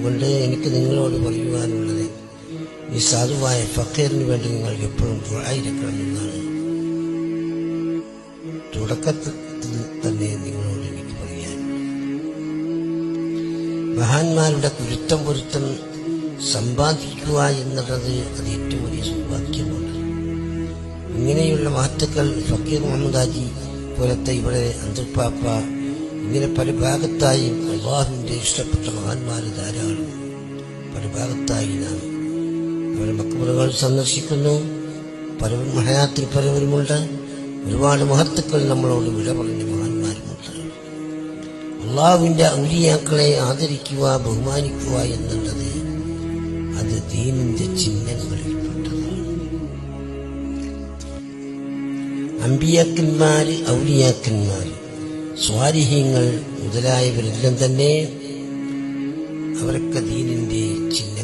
അതുകൊണ്ട് എനിക്ക് നിങ്ങളോട് പറയുവാനുള്ളത് ഈ സാധുവായ ഫക്കീറിന് വേണ്ടി നിങ്ങൾ എപ്പോഴും ദുആയിരിക്കണമെന്നാണ് തുടക്കത്തിൽ തന്നെ നിങ്ങളോട് എനിക്ക് പറയാൻ. മഹാന്മാരുടെ കുരുത്തം പൊരുത്തം സമ്പാദിക്കുക എന്നുള്ളത് അത് ഏറ്റവും വലിയ സൗഭാഗ്യമാണ്. ഇങ്ങനെയുള്ള വാർത്തകൾ ഫക്കീർ മുഹമ്മദ് ഹാജി പോലത്തെ ഇവിടെ അന്തർപ്പാപ്പ ഇങ്ങനെ പല ഭാഗത്തായി അള്ളാഹുവിന്റെ ഇഷ്ടപ്പെട്ട മഹാന്മാർ ധാരാളം. പല ഭാഗത്തായി നാം അവരെ മക്കബറുകൾ സന്ദർശിക്കുന്നു. പലവരും ഹയാത്തിൽ പലവരുമുണ്ട് ഒരുപാട് മഹത്തുക്കൾ നമ്മളോട് വിട പറഞ്ഞ മഹാന്മാരുമുണ്ട്. അള്ളാഹുവിന്റെ ഔലിയാക്കളെ ആദരിക്കുക ബഹുമാനിക്കുക എന്നുള്ളത് അത് ദീനിന്റെ ചിഹ്നങ്ങളിൽപ്പെട്ടതാണ്. അമ്പിയാക്കന്മാര് ഔലിയാക്കന്മാര് സ്വാരിഹ്യങ്ങൾ മുതലായവരെല്ലാം തന്നെ അവരൊക്കെ ദീനിന്റെ ചിഹ്ന